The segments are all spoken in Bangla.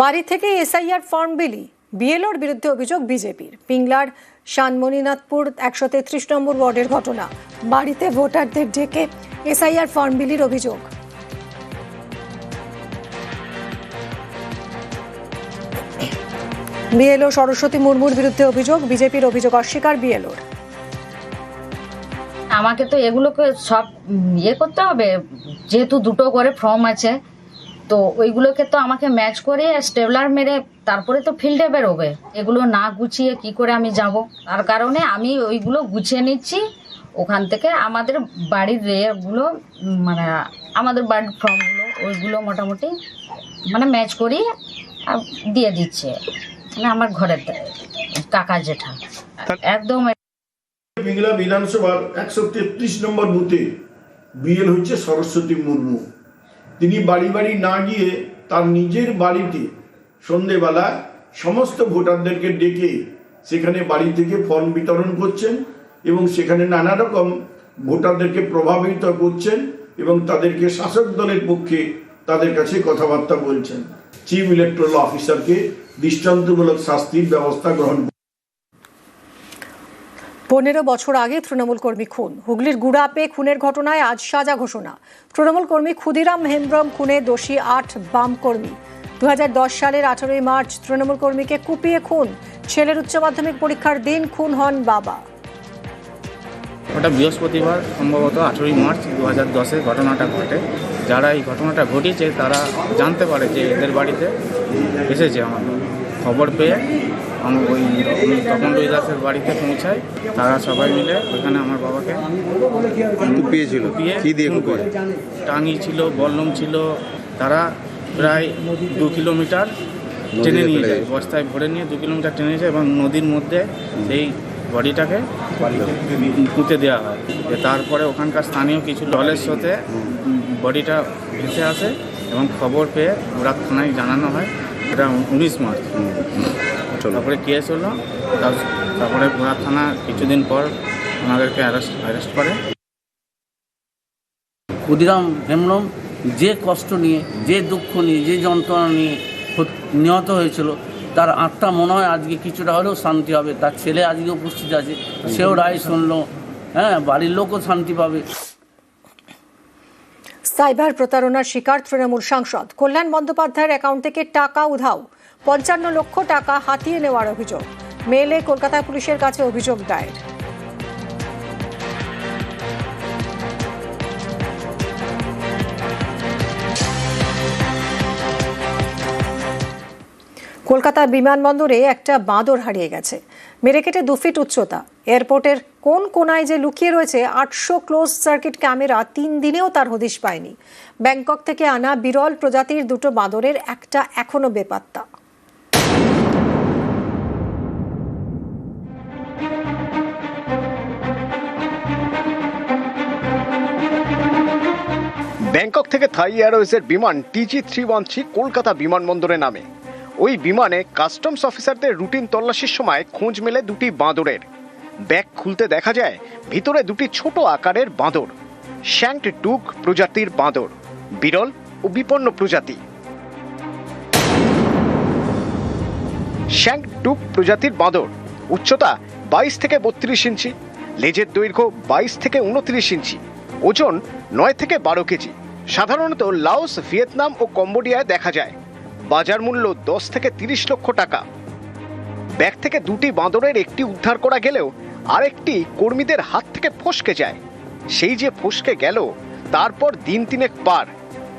বাড়ি থেকে এসআইআর ফর্ম বিলি। বিএলওর বিরুদ্ধে অভিযোগ বিজেপির। পিংলার শানমণিনাথপুর একশো তেত্রিশ নম্বর ওয়ার্ডের ঘটনা। বাড়িতে ভোটারদের ডেকে এসআইআর ফর্ম বিলির অভিযোগ। বিএলও সরস্বতী মুর্মুর বিরুদ্ধে অভিযোগ, বিজেপির অভিযোগ অস্বীকার বিএলওর। আমাকে তো এগুলোকে সব ইয়ে করতে হবে। যেহেতু দুটো করে ফর্ম আছে তো ওইগুলোকে তো আমাকে ম্যাচ করে স্টেবলার মেরে তারপরে তো ফিল্ডে বেরোবে। এগুলো না গুছিয়ে কি করে আমি যাব? তার কারণে আমি ওইগুলো গুছিয়ে নিচ্ছি। ওখান থেকে আমাদের বাড়ির রেগুলো মানে আমাদের বাড়ির ফর্মগুলো ওইগুলো মোটামুটি মানে ম্যাচ করিয়ে আর দিয়ে দিচ্ছে। মানে আমার ঘরের কাকা জেঠা। একদম বিধানসভার একশো তেত্রিশ নম্বর বুথে বিএল হচ্ছে সরস্বতী মুর্মু। তিনি বাড়ি বাড়ি না গিয়ে তার নিজের বাড়িতে সন্ধেবেলা সমস্ত ভোটারদেরকে ডেকে সেখানে বাড়ি থেকে ফর্ম বিতরণ করছেন এবং সেখানে নানা রকম ভোটারদেরকে প্রভাবিত করছেন এবং তাদেরকে শাসক দলের পক্ষে তাদের কাছে কথাবার্তা বলছেন। চিফ ইলেকট্রাল অফিসারকে দৃষ্টান্তমূলক শাস্তির ব্যবস্থা গ্রহণ পনেরো বছর আগে তৃণমূল কর্মী খুন। হুগলির গুড়াপে খুনের ঘটনায় আজ সাজা ঘোষণা। তৃণমূল কর্মী ক্ষুদিরাম মহেন্দ্রম খুনে দোষী আট বাম কর্মী। দু হাজার দশ সালের আঠারোই মার্চ তৃণমূল কর্মীকে কুপিয়ে খুন। ছেলের উচ্চ মাধ্যমিক পরীক্ষার দিন খুন হন বাবা। ওটা বৃহস্পতিবার, সম্ভবত আঠেরোই মার্চ দু হাজার দশে ঘটনাটা ঘটে। যারা এই ঘটনাটা ঘটিয়েছে তারা জানতে পারে যে এদের বাড়িতে এসেছে আমার। খবর পেয়ে আমি ওই আমি তপন বাড়িতে পৌঁছাই। তারা সবাই মিলে ওইখানে আমার বাবাকে কুপিয়েছিল কুপিয়ে কি দিয়ে কুপিয়ে টাঙি ছিল বল্লম ছিল। তারা প্রায় দু কিলোমিটার টেনে নিয়ে যায় বস্তায় ভরে নিয়ে দু কিলোমিটার টেনে যায় এবং নদীর মধ্যে সেই বডিটাকে পুঁতে দেওয়া হয়। তারপরে ওখানকার স্থানীয় কিছু জলের সাথে বডিটা ভেসে আসে এবং খবর পেয়ে ওরা থানায় জানানো হয়। এটা উনিশ মার্চ। তারপরে কেস হলো তারপরে গোড়া থানা কিছুদিন পর ওনাদেরকে অ্যারেস্ট অ্যারেস্ট করে। ক্ষুদিরাম হেমব্রম যে কষ্ট নিয়ে যে দুঃখ নিয়ে যে যন্ত্রণা নিয়ে নিহত হয়েছিল তার আত্মা মনে হয় আজকে কিছুটা হলেও শান্তি হবে। তার ছেলে আজকে উপস্থিত আছে সেও রায় শুনলো। হ্যাঁ বাড়ির লোকও শান্তি পাবে। সাইবার প্রতারণার শিকার তৃণমূল সাংসদ। কল্যাণ বন্দ্যোপাধ্যায়ের অ্যাকাউন্ট থেকে টাকা উধাও। পঞ্চান্ন লক্ষ টাকা হাতিয়ে নেওয়ার অভিযোগ। মেলে কলকাতা পুলিশের কাছে অভিযোগ দায়ের। কলকাতা বিমানবন্দরে একটা বাঁদর হারিয়ে গেছে। মেরে কেটে দু ফিট উচ্চতা। এয়ারপোর্টের কোন কোনায় যে লুকিয়ে রয়েছে আটশো ক্লোজ সার্কিট ক্যামেরা তিন দিনেও তার হদিশ পায়নি। ব্যাংকক থেকে আনা বিরল প্রজাতির দুটো বাঁদরের একটা এখনও বেপাত্তা। ব্যাংকক থেকে থাই এয়ারওয়েজের বিমান TG three one three Kolkata বিমানবন্দরে নামে। ওই বিমানে কাস্টমস অফিসারদের রুটিন তল্লাশির সময় খোঁজ মেলে দুটি বাঁদরের। ব্যাগ খুলতে দেখা যায়, ভিতরে দুটি ছোট আকারের বাঁদর। শ্যাঙ্কড টুক প্রজাতির বাঁদর, বিরল ও বিপন্ন প্রজাতি। শ্যাঙ্ক টুক প্রজাতির বাঁদর, উচ্চতা বাইশ থেকে বত্রিশ ইঞ্চি, লেজের দৈর্ঘ্য বাইশ থেকে উনত্রিশ ইঞ্চি, ওজন নয় থেকে বারো কেজি। সাধারণত লাওস, ভিয়েতনাম ও কম্বোডিয়ায় দেখা যায়। বাজার মূল্য দশ থেকে তিরিশ লক্ষ টাকা। ব্যাগ থেকে দুটি বাঁদরের একটি উদ্ধার করা গেলেও আরেকটি কর্মীদের হাত থেকে ফসকে যায়। সেই যে ফসকে গেল, তারপর দিন তিনেক পার।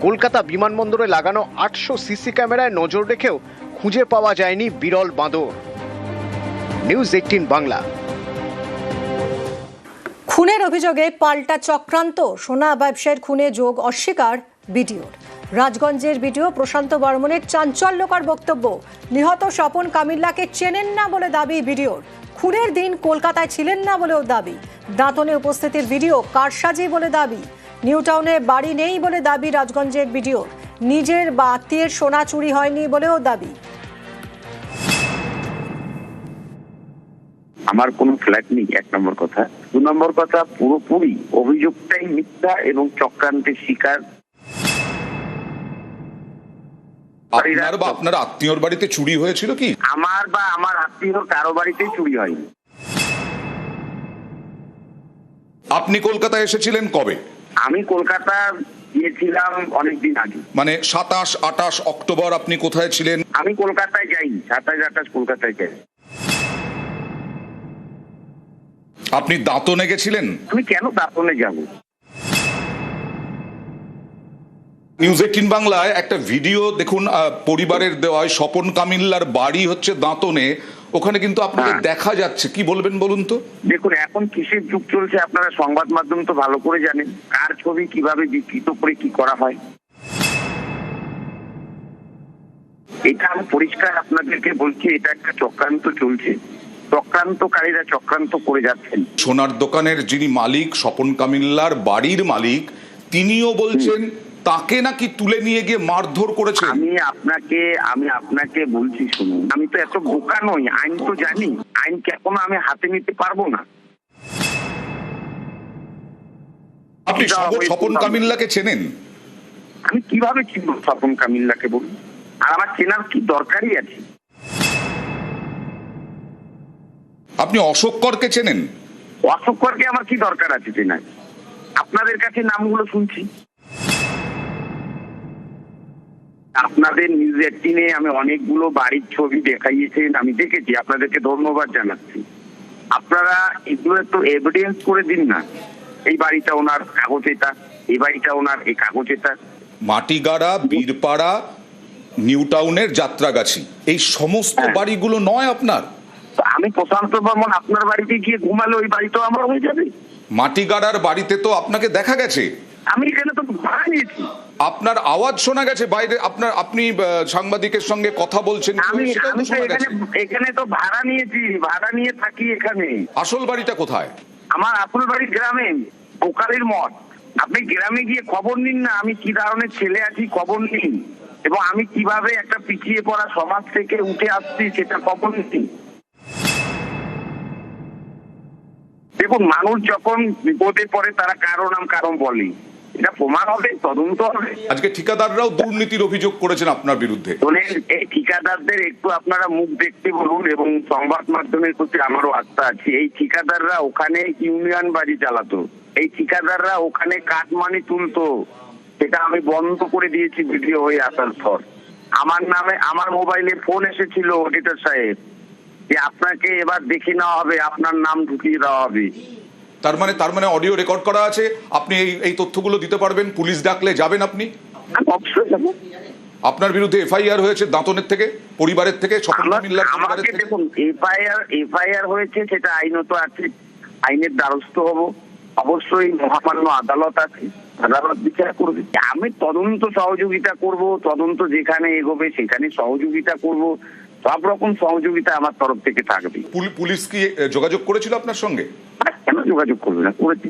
কলকাতা বিমানবন্দরে লাগানো আটশো সিসি ক্যামেরায় নজর রেখেও খুঁজে পাওয়া যায়নি বিরল বাঁদর। News eighteen Bangla. খুনের অভিযোগে পাল্টা চক্রান্ত। সোনা ব্যবসায়ীর খুনে যোগ অস্বীকার বিডিওর। রাজগঞ্জের বিডিও প্রশান্ত বর্মনের চাঞ্চল্যকর বক্তব্য। নিহত স্বপন কামিল্লাকে চেনেন না বলে দাবি বিডিওর। খুনের দিন কলকাতায় ছিলেন না বলেও দাবি। দাঁতনে উপস্থিতির ভিডিও কারসাজি বলে দাবি। নিউ টাউনে বাড়ি নেই বলে দাবি রাজগঞ্জের বিডিওর। নিজের বা আত্মীয়ের সোনা চুরি হয়নি বলেও দাবি। আমার কোনো ফ্ল্যাট নেই, এক নম্বর কথা। দু নম্বর কথা পুরোপুরি অভিযোগটাই মিথ্যা এবং চক্রান্তের শিকার। আপনার বা আপনার আত্মীয়র বাড়িতে চুরি হয়েছিল কি? আমার বা আমার আত্মীয় কারও বাড়িতেই চুরি হয়নি। আপনি কলকাতায় এসেছিলেন কবে? আমি কলকাতা গিয়েছিলাম অনেকদিন আগে। মানে সাতাশ আটাশ অক্টোবর আপনি কোথায় ছিলেন? আমি কলকাতায় যাইনি সাতাশ আঠাশ কলকাতায় যাই আপনি দাঁতনে গেছিলেন আমি কেন দাঁতনে যাব নিউজ এইটিন বাংলায় একটা ভিডিও দেখুন পরিবারের দেওয়ায় স্বপন কামিল্লার বাড়ি হচ্ছে দাঁতনে। ওখানে কিন্তু আপনাকে হ্যাঁ। দেখা যাচ্ছে। কি বলবেন বলুন তো? দেখুন এখন কিসের যুগ চলছে আপনারা সংবাদ মাধ্যম তো ভালো করে জানেন। কার ছবি কীভাবে বিকৃত করে কি করা হয়? এটা আমি পরিষ্কার আপনাদেরকে বলছি এটা একটা চক্রান্ত চলছে। চক্রান্তকারীরা চক্রান্ত করে যাচ্ছেন। সোনার দোকানের যিনি মালিক স্বপন কামিল্লার বাড়ির মালিক তিনিও বলছেন তাকে নাকি তুলে নিয়ে গিয়ে মারধর করেছেন? আমি আপনাকে আমি আপনাকে বলছি শুনুন আমি তো এত বোকা নই আইন তো জানি আইনকে এখনও আমি হাতে নিতে পারব না? আপনি স্বপন কামিল্লাকে চেনেন? আমি কীভাবে চিনব স্বপন কামিল্লাকে বলুন? আর আমার চেনার কি দরকারই আছে? আপনি অশোক করকে চেনেন? অশোক করকে আমার কি দরকার আছে চেনার আপনাদের কাছে নামগুলো শুনছি। আপনাদের নিউজ এইটিনে আমি অনেকগুলো বাড়ির ছবি দেখাইয়েছেন আমি দেখেছি আপনাদেরকে ধন্যবাদ জানাচ্ছি। আপনারা এগুলো একটু এভিডেন্স করে দিন না। এই বাড়িটা ওনার কাগজ এটা এই বাড়িটা ওনার এই কাগজ এটা। মাটিগাড়া বীরপাড়া নিউ টাউনের যাত্রাগাছি এই সমস্ত হ্যাঁ। বাড়িগুলো নয় আপনার? আমি প্রশান্ত বর্মন আপনার বাড়িতে গিয়ে ঘুমালে ওই বাড়িটাও আমার হয়ে যাবে। মাটিগাড়ার বাড়িতে তো আপনাকে দেখা গেছে। আমি এখানে তো ভাড়া নিয়েছি আপনার আওয়াজ শোনা গেছে বাইরে আপনার আপনি সাংবাদিকের সঙ্গে কথা বলছেন আমি তো তো এখানে তো ভাড়া নিয়েছি ভাড়া নিয়ে থাকি এখানে। আসল বাড়িটা কোথায়? আমার আসল বাড়ি গ্রামে বোকারের মঠ। আপনি গ্রামে গিয়ে খবর নিন না আমি কি ধরনের ছেলে আছি খবর নিন। এবং আমি কীভাবে একটা পিছিয়ে পড়া সমাজ থেকে উঠে আসছি সেটা খবর নিন। দেখুন মানুষ যখন বিপদে পড়ে তারা কারও নাম কারণ বলে এটা প্রমাণ হবে তদন্ত হবে। আজকে ঠিকাদাররাও দুর্নীতির অভিযোগ করেছেন আপনার বিরুদ্ধে। শোনেন এই ঠিকাদারদের একটু আপনারা মুখ দেখতে বলুন এবং সংবাদ মাধ্যমের প্রতি আমারও আস্থা আছে। এই ঠিকাদাররা ওখানে ইউনিয়ন বাড়ি চালাতো। এই ঠিকাদাররা ওখানে কাটমানি তুলতো। সেটা আমি বন্ধ করে দিয়েছি ভিডিও হয়ে আসার পর। আমার নামে আমার মোবাইলে ফোন এসেছিল অডিটর সাহেব। যে আপনাকে এবার দেখে নেওয়া হবে আপনার নাম ঢুকিয়ে দেওয়া হবে। তার মানে তার মানে অডিও রেকর্ড করা আছে আপনি এই এই তথ্যগুলো দিতে পারবেন পুলিশ ডাকলে যাবেন আপনি? অবশ্যই যাব। আপনার বিরুদ্ধে এফআইআর হয়েছে দাঁতনের থেকে পরিবারের থেকে আমার- কামিল্লার পরিবারের আমাকে থেকে? দেখুন এফআইআর এফআইআর হয়েছে সেটা আইনত আছে আইনের দ্বারস্থ হব। অবশ্যই মহামান্য আদালত আছে আদালত বিচার করবে। আমি তদন্ত সহযোগিতা করব তদন্ত যেখানে এগোবে সেখানে সহযোগিতা করব। সব রকম সহযোগিতা আমার তরফ থেকে থাকবে। পুল- পুলিশ কি যোগাযোগ করেছিল আপনার সঙ্গে? কেন যোগাযোগ করবে না? করেছি।